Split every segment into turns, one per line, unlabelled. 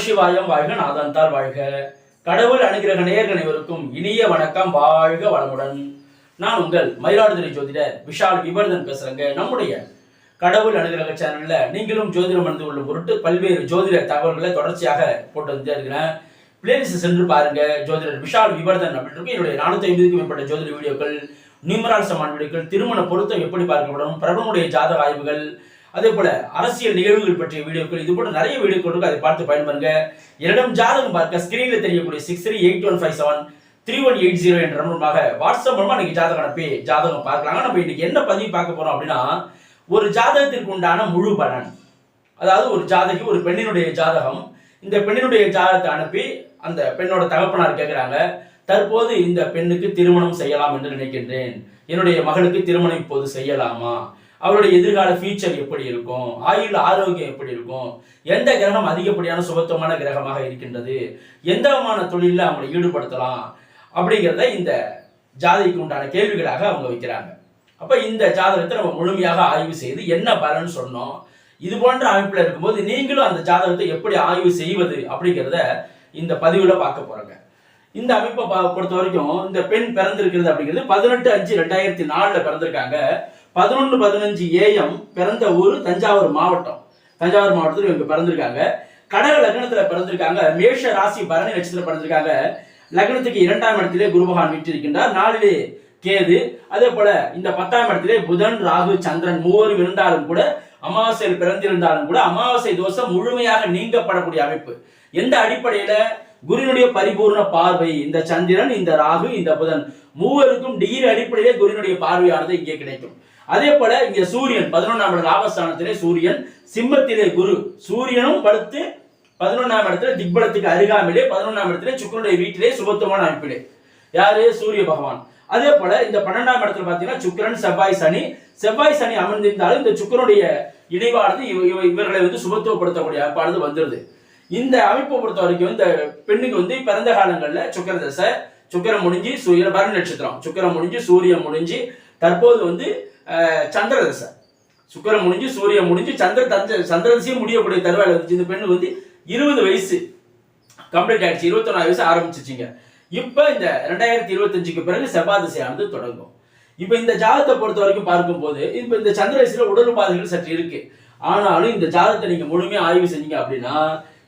நமசிவாயம் வாழ்க நாதந்தார் வாழ்க. கடவுள் அனுகிரக நேயர்கள் அனைவருக்கும் இனிய வணக்கம் வாழ்க வளமுடன். நான் உங்கள் மயிலாடுதுறை ஜோதிடர் விஷால் விவர்தன் பேசுறேங்க. நம்முடைய கடவுள் அனுகிரக சேனல்ல நீங்களும் ஜோதிடம் அணிந்து கொள்ளும் பொருட்டு பல்வேறு ஜோதிட தகவல்களை தொடர்ச்சியாக போட்டு வந்துட்டே இருக்கிறேன். பிளேலிஸ்ட் சென்று பாருங்க ஜோதிடர் விஷால் விவர்தன் அப்படின்னு என்னுடைய நானூத்தி ஐம்பதுக்கும் மேற்பட்ட ஜோதிட வீடியோக்கள் நியூமரால் சமான வீடியோக்கள் திருமண பொருத்தம் எப்படி பார்க்கப்படும் பிரபலமுடைய ஜாதக ஆய்வுகள் அதே போல அரசியல் நிகழ்வுகள் பற்றிய வீடியோக்கள் இது போல நிறைய வீடியோக்கள் இருக்கு அதை பார்த்து பயன்பெறுங்க. என்னிடம் ஜாதகம் பார்க்க ஸ்கிரீன்ல தெரியக்கூடிய six three eight one five seven three one eight zero என்ற மூலமாக வாட்ஸ்அப் மூலமா நீங்க ஜாதகம் அனுப்பி ஜாதகம் பார்க்கலாங்க நம்ம இன்னைக்கு என்ன பதிவு பார்க்க போறோம் அப்படின்னா ஒரு ஜாதகத்திற்கு உண்டான முழு பலன். அதாவது ஒரு ஜாதகி ஒரு பெண்ணினுடைய ஜாதகம் இந்த பெண்ணினுடைய ஜாதகத்தை அனுப்பி அந்த பெண்ணோட தகப்பனார் கேட்குறாங்க தற்போது இந்த பெண்ணுக்கு திருமணம் செய்யலாம் என்று நினைக்கின்றேன். என்னுடைய மகளுக்கு திருமணம் இப்போது செய்யலாமா? அவருடைய எதிர்கால ஃபியூச்சர் எப்படி இருக்கும்? ஆயுள் ஆரோக்கியம் எப்படி இருக்கும்? எந்த கிரகம் அதிகப்படியான சுபத்துவமான கிரகமாக இருக்கின்றது? எந்த விதமான தொழிலில் அவங்களை ஈடுபடுத்தலாம்? அப்படிங்கிறத இந்த ஜாதகிக்கு உண்டான கேள்விகளாக அவங்க வைக்கிறாங்க. அப்போ இந்த ஜாதகத்தை நம்ம முழுமையாக ஆய்வு செய்து என்ன பலன் சொன்னோம். இது போன்ற அமைப்பில் இருக்கும்போது நீங்களும் அந்த ஜாதகத்தை எப்படி ஆய்வு செய்வது அப்படிங்கிறத இந்த பதிவில் பார்க்க போகிறோங்க இந்த அமைப்பை பா- பொறுத்த வரைக்கும் இந்த பெண் பிறந்திருக்கிறது அப்படிங்கிறது பதினெட்டு அஞ்சு ரெண்டாயிரத்தி நாலில் பிறந்திருக்காங்க. பதினொன்று பதினஞ்சு ஏஎம் பிறந்த ஊர் தஞ்சாவூர் மாவட்டம். தஞ்சாவூர் மாவட்டத்தில் இவங்க பிறந்திருக்காங்க. கடக லக்னத்துல பிறந்திருக்காங்க. மேஷ ராசி பரணி நட்சத்திரம் பிறந்திருக்காங்க. லக்னத்துக்கு இரண்டாம் இடத்திலே குருபகான் வீற்றிருக்கின்றார். நாளிலே கேது அதே போல இந்த பத்தாம் இடத்திலே புதன் ராகு சந்திரன் மூவரும் இருந்தாலும் கூட அமாவாசையில் பிறந்திருந்தாலும் கூட அமாவாசை தோஷம் முழுமையாக நீங்கப்படக்கூடிய அமைப்பு. எந்த அடிப்படையில? குருவினுடைய பரிபூர்ண பார்வை இந்த சந்திரன் இந்த ராகு இந்த புதன் மூவருக்கும் டிகிரி அடிப்படையிலே குருவினுடைய பார்வையானது இங்கே கிடைக்கும். அதே போல இங்க சூரியன் பதினொன்றாம் இடம் லாபஸ்தானத்திலே சூரியன் சிம்மத்திலே குரு. சூரியனும் படுத்து பதினொன்றாம் இடத்துல திக்பலத்துக்கு அருகாமலே பதினொன்றாம் இடத்துல சுக்கரனுடைய வீட்டிலே சுபத்துவமான அமைப்பிலே. யாரு? சூரிய பகவான். அதே போல இந்த பன்னெண்டாம் இடத்துல பாத்தீங்கன்னா சுக்கிரன் செவ்வாய் சனி. செவ்வாய் சனி அமர்ந்திருந்தாலும் இந்த சுக்கிரனுடைய இணைவானது இவ- இவர்களை வந்து சுபத்துவப்படுத்தக்கூடிய அமைப்பானது வந்துருது. இந்த அமைப்பை பொறுத்த வரைக்கும் இந்த பெண்ணுக்கு வந்து பிறந்த காலங்கள்ல சுக்கர தசை சுக்கிரம் முடிஞ்சு சூரிய பரண நட்சத்திரம். சுக்கிரம் முடிஞ்சு சூரியன் முடிஞ்சு தற்போது வந்து சந்திர தசை சுக்கிரம் முடிஞ்சு சூரியன் முடிஞ்சு சந்திர தஞ்ச சந்திரதசையும் முடியக்கூடிய தருவாயில் இருந்துச்சு இந்த பெண்ணு வந்து இருபது வயசு கம்ப்ளீட் ஆயிடுச்சு. இருபத்தொன்னாறு வயசு ஆரம்பிச்சிச்சிங்க. இப்போ இந்த ரெண்டாயிரத்தி இருபத்தஞ்சுக்கு பிறகு செவ்வாதிசையானது தொடங்கும். இப்போ இந்த ஜாதகத்தை பொறுத்த வரைக்கும் பார்க்கும்போது இப்போ இந்த சந்திர வயசுல உடல் உபாதைகள் சற்று இருக்கு. ஆனாலும் இந்த ஜாதகத்தை நீங்கள் முழுமையாக ஆய்வு செஞ்சீங்க அப்படின்னா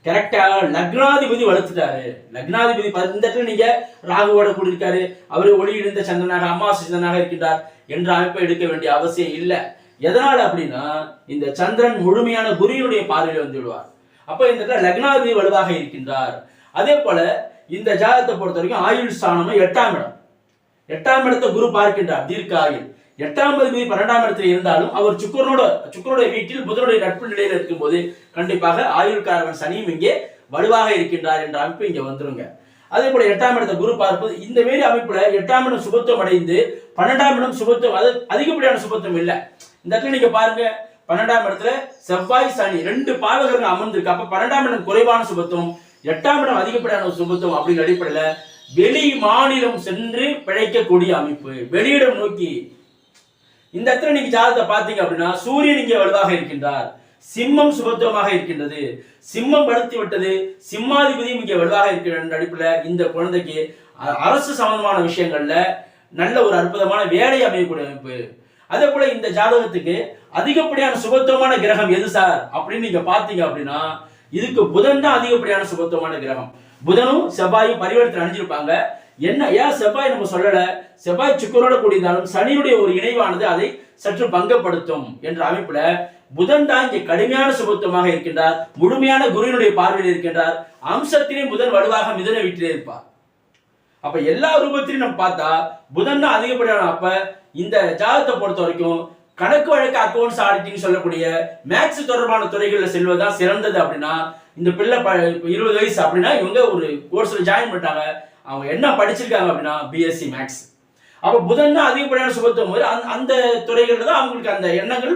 கரெக்டா லக்னாதிபதி வளர்த்துட்டாரு. லக்னாதிபதி ப- இந்த இடத்துல நீங்க ராகுவோட கூடியிருக்காரு அவரு ஒளி இழந்த சந்திரனாக அமாவாசை சந்திரனாக இருக்கின்றார் என்ற அமைப்பை எடுக்க வேண்டிய அவசியம் இல்லை. எதனால அப்படின்னா இந்த சந்திரன் முழுமையான குருவினுடைய பார்வையில் வந்து விடுவார். அப்ப இந்த இடத்துல லக்னாதிபதி வலுவாக இருக்கின்றார். அதே போல இந்த ஜாதகத்தை பொறுத்த வரைக்கும் ஆயுள் ஸ்தானமும் எட்டாம் இடம். எட்டாம் இடத்தை குரு பார்க்கின்றார் தீர்க்க ஆயுள் எட்டாம் அதிபதி பன்னெண்டாம் இடத்தில் இருந்தாலும் அவர் சுக்கரனோட சுக்கரனுடைய வீட்டில் புதனுடைய நட்பு நிலையில் இருக்கும்போது கண்டிப்பாக ஆயுள்காரவன் சனியும் இங்கே வலுவாக இருக்கின்றார் என்ற அமைப்பு இங்கே வந்துருங்க. அதே போல எட்டாம் இடத்தை குரு பார்ப்பது இந்த மாரி அமைப்புல எட்டாம் இடம் சுபத்துவம் அடைந்து பன்னெண்டாம் இடம் சுபத்துவம் அது அதிகப்படியான சுபத்துவம் இல்லை. இந்த இடத்துல நீங்க பாருங்க பன்னெண்டாம் இடத்துல செவ்வாய் சனி ரெண்டு பாவகர்கள் அமர்ந்திருக்கு. அப்ப பன்னெண்டாம் இடம் குறைவான சுபத்துவம் எட்டாம் இடம் அதிகப்படியான சுபத்துவம் அப்படிங்கிற அடிப்படையில வெளி மாநிலம் சென்று பிழைக்கக்கூடிய அமைப்பு. வெளியிடம் நோக்கி இந்த இடத்துல நீங்க ஜாதகத்தை பார்த்தீங்க அப்படின்னா சூரியன் இங்கே வலுவாக இருக்கின்றார். சிம்மம் சுபத்துவமாக இருக்கின்றது. சிம்மம் படுத்தி விட்டது சிம்மாதிபதியும் இங்கே வலுவாக இருக்கிற அடிப்படையில் இந்த குழந்தைக்கு அரசு சம்பந்தமான விஷயங்கள்ல நல்ல ஒரு அற்புதமான வேலை அமையக்கூடிய அமைப்பு. அதே போல இந்த ஜாதகத்துக்கு அதிகப்படியான சுபத்துவமான கிரகம் எது சார்? அப்படின்னு நீங்க பாத்தீங்க அப்படின்னா இதுக்கு புதன் தான் அதிகப்படியான சுபத்துவமான கிரகம். புதனும் செவ்வாயும் பரிவர்த்தனை அணிஞ்சிருப்பாங்க. என்ன ஏன் செவ்வாய் நம்ம சொல்லல? செவ்வாய் சுக்கரோட கூடியிருந்தாலும் சனியுடைய ஒரு இணைவானது அதை சற்று பங்கப்படுத்தும் என்ற அமைப்புல புதன் தான் இங்கே கடுமையான சுபத்துவமாக இருக்கின்றார் முழுமையான குருவினுடைய பார்வையில் இருக்கின்றார் அம்சத்திலே புதன் வலுவாக மிதனை வீட்டிலே இருப்பார். அப்ப எல்லா ரூபத்திலையும் நம்ம பார்த்தா புதன் தான் அதிகப்படியான அப்ப இந்த ஜாதகத்தை பொறுத்த வரைக்கும் கணக்கு வழக்கு அக்கௌண்ட்ஸ் ஆடிட்டிங் சொல்லக்கூடிய மேக்ஸ் தொடர்பான துறைகளில் செல்வதுதான் சிறந்தது அப்படின்னா இந்த பிள்ளை இருபது வயசு அப்படின்னா இவங்க ஒரு கோர்ஸ்ல ஜாயின் பண்ணிட்டாங்க அவங்க என்ன படிச்சிருக்காங்க அப்படின்னா பிஎஸ்சி மேக்ஸ் அப்போ புதன் தான் அதிகப்படியான சுபத்துவம் போது அந்த அந்த துறைகளில் தான் அவங்களுக்கு அந்த எண்ணங்கள்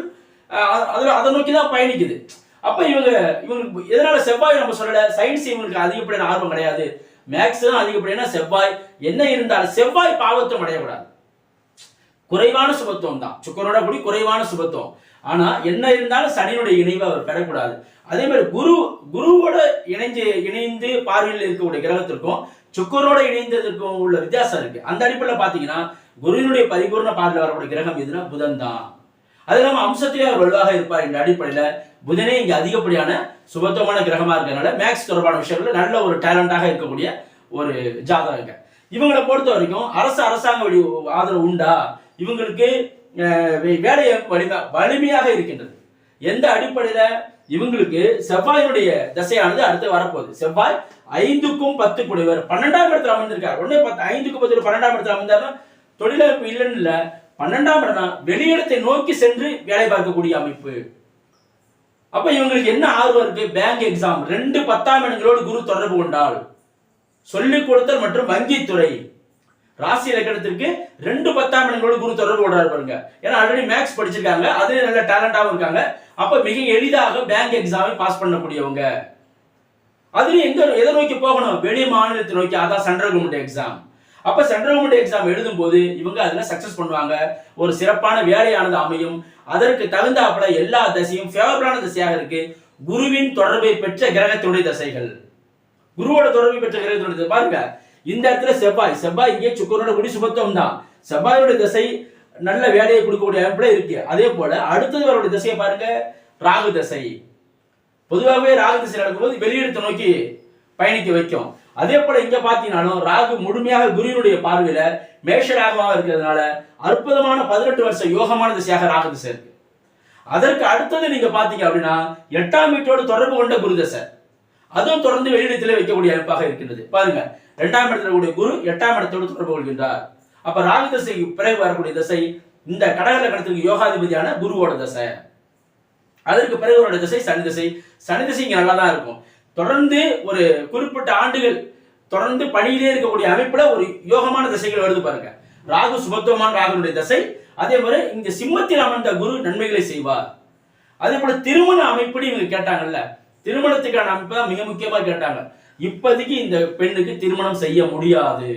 அதில் அதை நோக்கி தான் பயணிக்குது. அப்போ இவங்க இவங்களுக்கு எதனால செவ்வாய் நம்ம சொல்லலை? சயின்ஸ் இவங்களுக்கு அதிகப்படியான ஆர்வம் கிடையாது. மேக்ஸ் தான் அதிகப்படியான செவ்வாய். என்ன இருந்தாலும் செவ்வாய் பாவத்தும் அடையக்கூடாது. குறைவான சுபத்துவம் தான். சுக்கரோட கூடி குறைவான சுபத்துவம். ஆனா என்ன இருந்தாலும் சனியுடைய இணைவை அவர் பெறக்கூடாது. அதே மாதிரி குரு குருவோட இணைஞ்சு இணைந்து பார்வையில் இருக்கக்கூடிய கிரகத்திற்கும் சுக்கரோட இணைந்ததற்கும் உள்ள வித்தியாசம் இருக்கு. அந்த அடிப்படையில் பாத்தீங்கன்னா குருவினுடைய பரிபூர்ண பார்வையில் வரக்கூடிய கிரகம் எதுனா புதன் தான். அது இல்லாம அம்சத்திலே அவர் வலுவாக இருப்பார் என்ற அடிப்படையில புதனே இங்க அதிகப்படியான சுபத்துவமான கிரகமா இருக்கிறதுனால மேக்ஸ் தொடர்பான விஷயங்கள்ல நல்ல ஒரு டேலண்டாக இருக்கக்கூடிய ஒரு ஜாதகங்க இவங்களை பொறுத்த வரைக்கும் அரசு அரசாங்க வழி ஆதரவு உண்டா? இவங்களுக்கு அஹ், வேலை வலிமை வலிமையாக இருக்கின்றது. எந்த அடிப்படையில் இவங்களுக்கு செவ்வாயினுடைய திசையானது அடுத்து வரப்போகுது. செவ்வாய் ஐந்துக்கும் பத்து குடைவர் பன்னெண்டாம் இடத்துல அமர்ந்திருக்கார். உடனே பத்து ஐந்துக்கும் பத்து பன்னெண்டாம் இடத்துல அமர்ந்தாருன்னா தொழிலமைப்பு இல்லைன்னு இல்லை பன்னெண்டாம் இடம்னா வெளியிடத்தை நோக்கி சென்று வேலை பார்க்கக்கூடிய அமைப்பு. அப்ப இவங்களுக்கு என்ன ஆர்வம் இருக்கு? Bank exam. ரெண்டு பத்தாம் இடங்களோடு குரு தொடர்பு கொண்டால் சொல்லிக் கொடுத்தல் மற்றும் வங்கித்துறை ராசி இலக்கணத்திற்கு ரெண்டு பத்தாம் இடங்களோட குரு தொடர்பு கொண்டாரு பாருங்க. ஏன்னா ஆல்ரெடி மேக்ஸ் படிச்சிருக்காங்க அதுல நல்ல டேலண்டாவும் இருக்காங்க. அப்ப மிக எளிதாக பேங்க் எக்ஸாமை பாஸ் பண்ணக்கூடியவங்க. அதுலயும் எங்க எதை நோக்கி போகணும்? வெளி மாநிலத்தை நோக்கி. அதான் சென்ட்ரல் கவர்மெண்ட் எக்ஸாம் அப்ப சென்ட்ரல் கவர்மெண்ட் எக்ஸாம் எழுதும் போது இவங்க அதுல சக்சஸ் பண்ணுவாங்க. ஒரு சிறப்பான வேலையானது அமையும். அதற்கு தகுந்தாப்புல எல்லா தசையும் ஃபேவரபிளான தசையாக இருக்கு. குருவின் தொடர்பை பெற்ற கிரகத்துடைய தசைகள். குருவோட தொடர்பை பெற்ற கிரகத்துடைய பாருங்க இந்த இடத்துல செவ்வாய். செவ்வாய் இங்கே சுக்கரனோட குடிசுபத்துவம் தான். செவ்வாயோட திசை நல்ல வேலையை கொடுக்கக்கூடிய அமைப்புல இருக்கு. அதே போல அடுத்தது அவருடைய திசையை பாருங்க. ராகு திசை. பொதுவாகவே ராகு திசை நடக்கும்போது வெளியிடத்தை நோக்கி பயணிக்க வைக்கும். அதே போல இங்க பாத்தீங்கன்னாலும் ராகு முழுமையாக குருவினுடைய பார்வையில மேஷ ராகமாக இருக்கிறதுனால அற்புதமான பதினெட்டு வருஷ யோகமான திசையாக ராகு திசை இருக்கு. அதற்கு அடுத்தது நீங்க பாத்தீங்க அப்படின்னா எட்டாம் வீட்டோடு தொடர்பு கொண்ட குரு தசை. அதுவும் தொடர்ந்து வெளியிடத்திலே வைக்கக்கூடிய அமைப்பாக இருக்கின்றது. பாருங்க இரண்டாம் இடத்துல கூடிய குரு எட்டாம் இடத்தோடு தொடர்பு கொள்கின்றார். அப்ப ராகு தசைக்கு பிறகு வரக்கூடிய தசை இந்த கடக லக்னத்துக்கு யோகாதிபதியான குருவோட தசை. அதற்கு பிறகு அவரோட திசை சனி திசை. சனி திசை இங்க நல்லா தான் இருக்கும். தொடர்ந்து ஒரு குறிப்பிட்ட ஆண்டுகள் தொடர்ந்து பணியிலே இருக்கக்கூடிய அமைப்புல ஒரு யோகமான திசைகள் வருது பாருங்க. ராகு சுபத்துவமான ராகுனுடைய தசை அதே போல இங்க சிம்மத்தில் அமர்ந்த குரு நன்மைகளை செய்வார். அதே போல திருமண அமைப்புன்னு இவங்க கேட்டாங்கல்ல திருமணத்துக்கான அமைப்பு தான் மிக முக்கியமா கேட்டாங்க. இப்போதைக்கு இந்த பெண்ணுக்கு திருமணம் செய்ய முடியாது.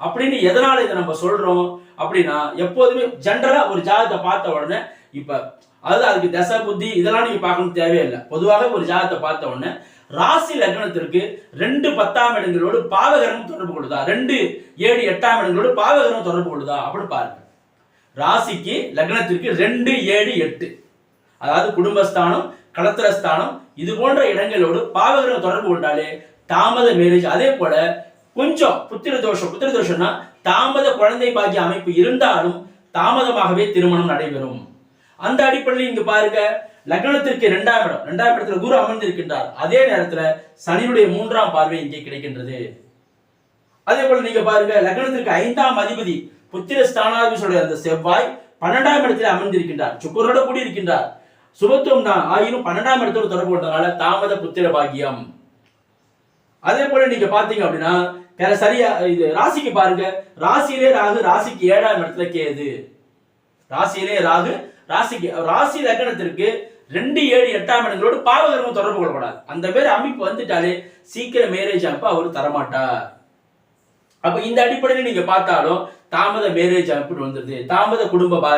அப்படின்னு எதனால இதை நம்ம சொல்றோம்? அப்படின்னா எப்போதுமே ஜென்ரலா ஒரு ஜாதகத்தை பார்த்த உடனே இப்ப அதாவது அதுக்கு தசை புத்தி இதெல்லாம் நீங்க பார்க்கணும் தேவையில்லை. பொதுவாக ஒரு ஜாதகத்தை பார்த்த உடனே ராசி லக்னத்திற்கு ரெண்டு பத்தாம் இடங்களோடு பாவகரம் தொடர்பு கொள்ளுதா? ரெண்டு ஏழு எட்டாம் இடங்களோடு பாவகரம் தொடர்பு கொள்ளுதா? அப்படின்னு பாருங்க. ராசிக்கு லக்னத்திற்கு ரெண்டு ஏழு எட்டு. அதாவது குடும்பஸ்தானம் களத்திரஸ்தானம் இது போன்ற இடங்களோடு பாவகிரகம் தொடர்பு கொண்டாலே தாமத மேரேஜ். அதே போல கொஞ்சம் புத்திர தோஷம் புத்திர தோஷம்னா தாமத குழந்தை பாக்கிய அமைப்பு இருந்தாலும் தாமதமாகவே திருமணம் நடைபெறும். அந்த அடிப்படையில் இங்கு பாருங்க லக்னத்திற்கு இரண்டாம் இடம் இரண்டாம் இடத்துல குரு அமர்ந்திருக்கின்றார். அதே நேரத்துல சனியுடைய மூன்றாம் பார்வை இங்கே கிடைக்கின்றது. அதே போல நீங்க பாருங்க லக்னத்திற்கு ஐந்தாம் அதிபதி புத்திர ஸ்தானாதிபதி அந்த செவ்வாய் பன்னெண்டாம் இடத்துல அமர்ந்திருக்கின்றார். சுக்கரோட கூடி இருக்கின்றார் சுபத்துவம் தான் ஆயினும் பன்னெண்டாம் இடத்தோடு தொடர்பு கொண்டதால தாமத புத்திர பாக்கியம். அதே போல நீங்க பாத்தீங்க அப்படின்னா வேற சரியா இது ராசிக்கு பாருங்க. ராசியிலே ராகு ராசிக்கு ஏழாம் இடத்துல கேது. ராசியிலே ராகு ராசிக்கு ராசி லக்கணத்திற்கு ரெண்டு ஏழு எட்டாம் இடங்களோடு பாவகரமும் தொடர்பு கொள்ளக்கூடாது. அந்த பேர் அமைப்பு வந்துட்டாலே சீக்கிரம் மேரேஜ் அப்ப அவர் தரமாட்டார். அப்ப இந்த அடிப்படையில் நீங்க பார்த்தாலும் தாமத மேரேஜ் அமைப்புன்னு வந்துடுது தாமத குடும்ப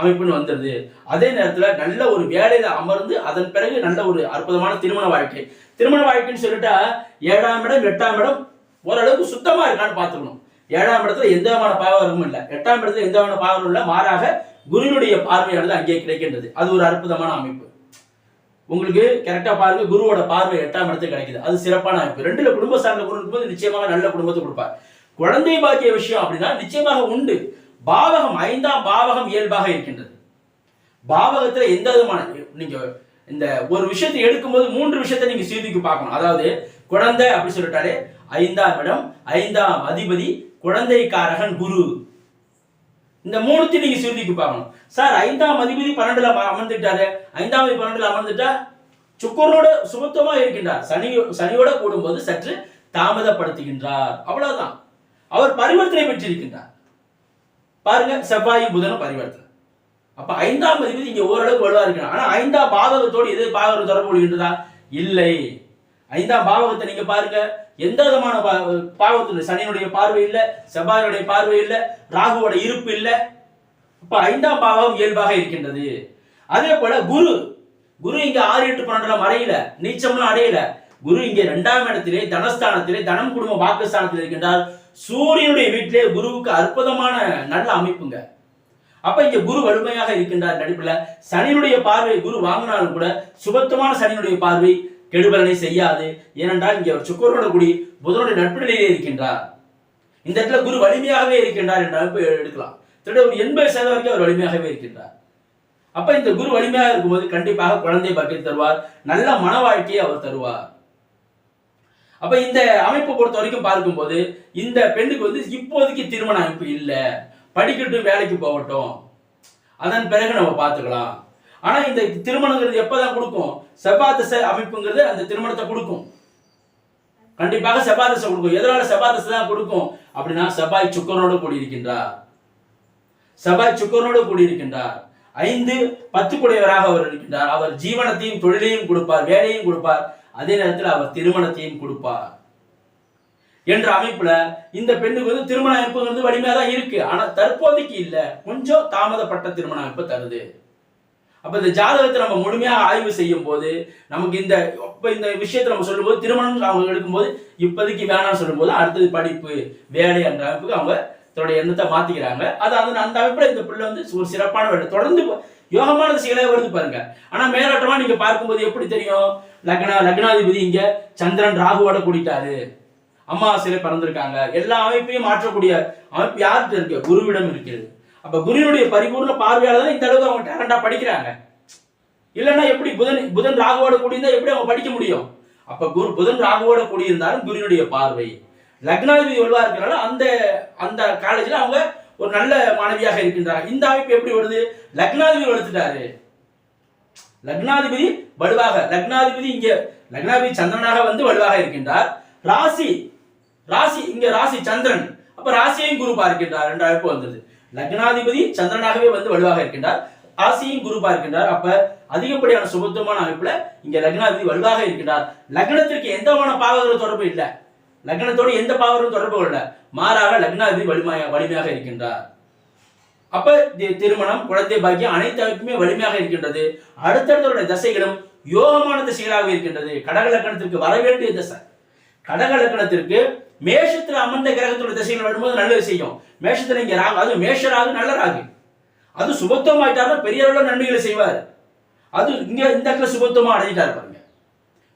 அமைப்புன்னு வந்துடுது அதே நேரத்தில் நல்ல ஒரு வேலையில் அமர்ந்து அதன் பிறகு நல்ல ஒரு அற்புதமான திருமண வாழ்க்கை. திருமண வாழ்க்கைன்னு சொல்லிட்டா ஏழாம் இடம் எட்டாம் இடம் ஓரளவுக்கு சுத்தமாக இருக்கான்னு பார்த்துக்கணும். ஏழாம் இடத்துல எந்த விதமான பாவகரமும் இல்லை. எட்டாம் இடத்துல எந்த விதமான பாவகமும் இல்லை. மாறாக குருவினுடைய பார்வையானது அங்கே கிடைக்கின்றது. அது ஒரு அற்புதமான அமைப்பு. உங்களுக்கு கரெக்டாக பாருங்க குருவோட பார்வை எட்டாம் இடத்துல கிடைக்குது. அது சிறப்பான அமைப்பு. ரெண்டுல குடும்ப சார்ந்த குரு இருக்கும்போது நிச்சயமாக நல்ல குடும்பத்தை கொடுப்பார். குழந்தை பாக்கிய விஷயம் அப்படின்னா நிச்சயமாக உண்டு. பாவகம் ஐந்தாம் பாவகம் இயல்பாக இருக்கின்றது. பாவகத்துல எந்த விதமான நீங்க இந்த ஒரு விஷயத்தை எடுக்கும்போது மூன்று விஷயத்தை நீங்க சீர்தூக்கி பார்க்கணும். அதாவது குழந்தை அப்படி சொல்லிட்டாலே ஐந்தாம் இடம் ஐந்தாம் அதிபதி குழந்தைக்காரகன் குரு. இந்த மூணுத்தையும் நீங்க சீர்தூக்கி பார்க்கணும். சார் ஐந்தாம் அதிபதி பன்னெண்டுல அமர்ந்துட்டாரு. ஐந்தாம் பன்னெண்டுல அமர்ந்துட்டா சுக்கரனோட சுமத்துவமா இருக்கின்றார். சனி சனியோட கூடும்போது சற்று தாமதப்படுத்துகின்றார். அவ்வளவுதான். அவர் பரிவர்த்தனை பெற்றிருக்கின்றார். பாருங்க செவ்வாய் புதனும் பரிவர்த்தனை. அப்ப ஐந்தாம் அதிபதி இங்க ஓரளவுக்கு வலுவா இருக்கிறார் ஆனா ஐந்தாம் பாவகத்தோடு எது பாவகம் தொடர்பு கொள்கின்றதா? இல்லை. ஐந்தாம் பாவகத்தை நீங்க பாருங்க. எந்த விதமான பாவகத்தினுடைய சனியினுடைய பார்வை இல்ல செவ்வாயினுடைய பார்வை இல்ல ராகுவோட இருப்பு இல்ல. அப்ப ஐந்தாம் பாவம் இயல்பாக இருக்கின்றது. அதே போல குரு. குரு இங்க ஆறு எட்டு பன்னெண்டுல மறையில நீச்சம்லாம் அடையல. குரு இங்கே இரண்டாம் இடத்திலே தனஸ்தானத்திலே தனம் குடும்ப வாக்குஸ்தானத்தில் இருக்கின்றார். சூரியனுடைய வீட்டிலே குருவுக்கு அற்புதமான நல்ல அமைப்புங்க. அப்ப இங்க குரு வலிமையாக இருக்கின்றார் நடிப்புல சனியினுடைய பார்வை குரு வாங்கினாலும் கூட சுபத்தமான சனியினுடைய பார்வை கெடுபலனை செய்யாது. ஏனென்றால் இங்கே அவர் சுக்கரோட கூடி புதனுடைய நட்பு நிலையிலே இருக்கின்றார். இந்த இடத்துல குரு வலிமையாகவே இருக்கின்றார் என்ற எடுக்கலாம். திருட ஒரு எண்பது சதவீதம் வரைக்கும் அவர் வலிமையாகவே இருக்கின்றார். அப்ப இந்த குரு வலிமையாக இருக்கும்போது கண்டிப்பாக குழந்தை பாக்கியம் தருவார். நல்ல மன வாழ்க்கையை அவர் தருவார். அப்ப இந்த அமைப்பை பொறுத்த வரைக்கும் பார்க்கும்போது இந்த பெண்ணுக்கு வந்து இப்போதைக்கு திருமண அமைப்பு இல்லை. படிக்கட்டும் வேலைக்கு போகட்டும். அதன் பிறகு நம்ம பார்த்துக்கலாம். ஆனா இந்த திருமணங்கிறது எப்பதான் கொடுக்கும்? செவ்வாய் அமைப்புங்கிறது அந்த திருமணத்தை கொடுக்கும். கண்டிப்பாக செவ்வாய் கொடுக்கும். எதனால செவ்வாய் தான் கொடுக்கும்? அப்படின்னா செவ்வாய் சுக்கரனோடு கூடியிருக்கின்றார். செவ்வாய் சுக்கரனோடு கூடியிருக்கின்றார். ஐந்து பத்து குடையவராக அவர் இருக்கின்றார். அவர் ஜீவனத்தையும் தொழிலையும் கொடுப்பார் வேலையும் கொடுப்பார். அதே நேரத்தில் அவர் திருமணத்தையும் கொடுப்பார். என்ற அமைப்புல இந்த பெண்ணுக்கு வந்து திருமண அமைப்புங்கிறது வலிமையா தான் இருக்கு. ஆனா தற்போதைக்கு இல்ல. கொஞ்சம் தாமதப்பட்ட திருமண அமைப்பு தருது. அப்ப இந்த ஜாதகத்தை நம்ம முழுமையாக ஆய்வு செய்யும் போது நமக்கு இந்த இப்ப இந்த விஷயத்தை நம்ம சொல்லும்போது திருமணம் அவங்க எடுக்கும்போது இப்போதைக்கு வேணாம்னு சொல்லும்போது அடுத்தது படிப்பு வேலை என்ற அமைப்புக்கு அவங்க தன்னுடைய எண்ணத்தை மாத்திக்கிறாங்க. அது அந்த அந்த அமைப்புல இந்த பிள்ளை வந்து ஒரு சிறப்பான வேலை. தொடர்ந்து யோகமான திசைகளே வருது பாருங்க. ஆனா மேலோட்டமா நீங்க பார்க்கும்போது எப்படி தெரியும்? லக்னா லக்னாதிபதி இங்க சந்திரன் ராகுவோட கூடிட்டாரு. அமாவாசையில பிறந்திருக்காங்க. எல்லா அமைப்பையும் மாற்றக்கூடிய அமைப்பு யார்கிட்ட இருக்கு? குருவிடம் இருக்கிறது அப்ப குருவினுடைய பரிபூர்ண பார்வையால தான் இந்த அளவுக்கு அவங்க டேலண்டா படிக்கிறாங்க. இல்லைன்னா எப்படி புதன் புதன் ராகுவோட கூடியிருந்தா எப்படி அவங்க படிக்க முடியும்? அப்ப குரு புதன் ராகுவோட கூடியிருந்தாலும் குருவினுடைய பார்வை. லக்னாதிபதி வலுவா இருக்கிறனால அந்த அந்த காலேஜ்ல அவங்க ஒரு நல்ல மாணவியாக இருக்கின்றாங்க. இந்த அமைப்பு எப்படி வருது? லக்னாதிபதி வளர்த்துட்டாரு. லக்னாதிபதி வலுவாக லக்னாதிபதி இங்க லக்னாதிபதி சந்திரனாக வந்து வலுவாக இருக்கின்றார். ராசி ராசி இங்க ராசி சந்திரன். அப்ப ராசியையும் குரு பார்க்கின்றார் என்ற அழைப்பு வந்தது. லக்னாதிபதி சந்திரனாகவே வந்து வலுவாக இருக்கின்றார். ராசியும் குரு பார்க்கின்றார். அப்ப அதிகப்படியான சுபத்துவமான அமைப்புல இங்க லக்னாதிபதி வலுவாக இருக்கின்றார். லக்னத்திற்கு எந்த விதமான பாவகர தொடர்பு இல்லை. லக்னத்தோடு எந்த பாவரும் தொடர்பு இல்லை மாறாக லக்னாதிபதி வலிமையா வலிமையாக இருக்கின்றார். அப்ப தி- திருமணம் குழந்தை பாக்கியம் அனைத்து அமைப்புமே வலிமையாக இருக்கின்றது. அடுத்தடுத்த தசைகளும் யோகமான திசைகளாக இருக்கின்றது. கடகலக்கணத்திற்கு வர வேண்டிய திசை. கடகலக்கணத்திற்கு மேஷத்தில் அமர்ந்த கிரகத்தோட திசைகள் வரும்போது நல்லது செய்யும். மேஷத்தில் இங்கே ராகு அது மேஷ ராகு நல்ல ராகு. அது சுபத்துவமாயிட்டாருன்னா பெரிய அளவுல நன்மைகளை செய்வார். அது இங்க இந்த இடத்துல சுபத்துவமா அடைஞ்சிட்டாரு பாருங்க.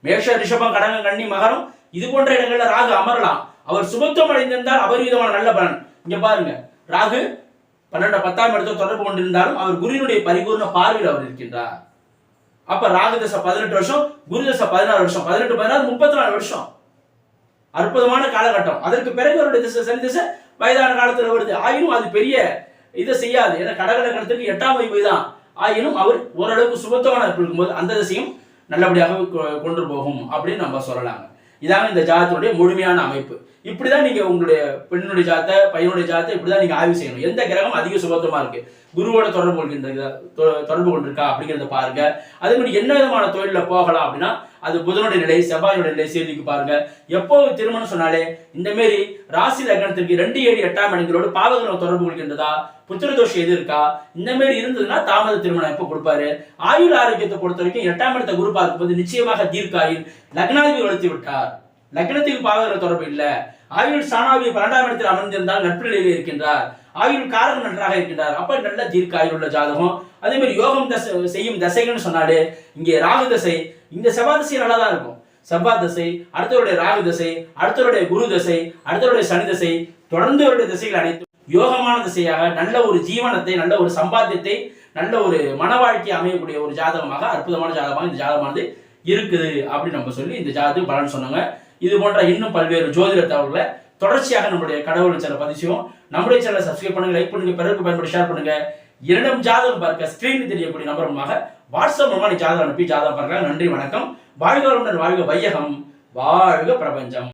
மேஷ ரிஷபம் கடகம் கன்னி மகரம் இது போன்ற இடங்கள்ல ராகு அமரலாம். அவர் சுபத்துவம் அடைந்திருந்தால் அபரிவிதமான நல்ல பலன். இங்க பாருங்க. ராகு பன்னெண்டு பத்தாம் இடத்தை தொடர்பு கொண்டிருந்தாலும் அவர் குருவினுடைய பரிபூர்ண பார்வையில் அவர் இருக்கின்றார். அப்ப ராகு தசை பதினெட்டு வருஷம் குரு தசை பதினாறு வருஷம். பதினெட்டு பதினாறு முப்பத்தி நாலு வருஷம். அற்புதமான காலகட்டம். அதற்கு பிறகு அவருடைய திசை சனி திசை வயதான காலத்தில் வருது. ஆயினும் அது பெரிய இதை செய்யாது. ஏன்னா கடகலக்கணத்துக்கு எட்டாம் வைப்பு தான். ஆயினும் அவர் ஓரளவுக்கு சுபத்தமான இருக்கும்போது அந்த திசையும் நல்லபடியாக கொ- கொண்டு போகும் அப்படின்னு நம்ம சொல்லலாங்க. இதாங்க இந்த ஜாதத்தினுடைய முழுமையான அமைப்பு. இப்படிதான் நீங்க உங்களுடைய பெண்ணுடைய ஜாத்தை பையனுடைய ஜாத்தை இப்படிதான் நீங்க ஆய்வு செய்யணும். எந்த கிரகம் அதிக சுபத்துவமா இருக்கு. குருவோட தொடர்பு கொள்கின்ற தொ- தொடர்பு கொண்டிருக்கா அப்படிங்கிறத பாருங்க. அதே மாதிரி என்ன விதமான தொழில போகலாம் அப்படின்னா அது புதனுடைய நிலை செவ்வாயுடைய நிலை சேர்த்துக்கு பாருங்க. எப்போ திருமணம் சொன்னாலே இந்த மாரி ராசி லக்னத்திற்கு ரெண்டு ஏழு எட்டாம் இடங்களோடு பாவகிரகம் தொடர்பு கொள்கின்றதா புத்திர தோஷம் எது இருக்கா இந்த மாதிரி இருந்ததுன்னா தாமத திருமணம் எப்போ கொடுப்பாரு? ஆயுள் ஆரோக்கியத்தை பொறுத்த வரைக்கும் எட்டாம் இடத்தை குரு பார்க்கும்போது நிச்சயமாக தீர்க்காயுள் லக்னாதிபதி வளர்த்து விட்டார். லக்னத்துக்கு பாவகர தொடர்பு இல்ல. ஆயுள் சாணாவி பன்னெண்டாம் இடத்தில் அமர்ந்திருந்தால் நட்பு நிலையில் இருக்கின்றார். ஆயுள் காரகம் நன்றாக இருக்கின்றார். அப்ப நல்ல தீர்க்க ஆயுள் உள்ள ஜாதகம். அதே மாதிரி யோகம் தசை செய்யும் தசைகள்னு சொன்னாலே இங்கே ராகு தசை இந்த செவ்வாய் தசை நல்லா தான் இருக்கும். செவ்வாய் தசை அடுத்தவருடைய ராகு தசை அடுத்தவருடைய குரு தசை அடுத்தவருடைய சனி தசை தொடர்ந்து அவருடைய திசைகள் அனைத்தும் யோகமான திசையாக நல்ல ஒரு ஜீவனத்தை நல்ல ஒரு சம்பாத்தியத்தை நல்ல ஒரு மன வாழ்க்கை அமையக்கூடிய ஒரு ஜாதகமாக அற்புதமான ஜாதகமாக இந்த ஜாதகமானது இருக்குது. அப்படின்னு நம்ம சொல்லி இந்த ஜாதகம் பலன் சொன்னாங்க. இது போன்ற இன்னும் பல்வேறு ஜோதிட தகவல்களை தொடர்ச்சியாக நம்முடைய கடவுள் சேனல் பதிச்சியும் நம்முடைய சேனலை சப்ஸ்கிரைப் பண்ணுங்க லைக் பண்ணுங்க பிறருக்கு பயன்படுத்தி ஷேர் பண்ணுங்க. இரண்டும் ஜாதகம் பார்க்க ஸ்கிரீன் தெரியக்கூடிய நம்பர் மூலமாக வாட்ஸ்அப் மூலமாக நீ ஜாதகம் அனுப்பி ஜாதகம் பார்க்கலாம். நன்றி வணக்கம். வாழ்க வளமுடன் வாழ்க வையகம். வாழ்க பிரபஞ்சம்.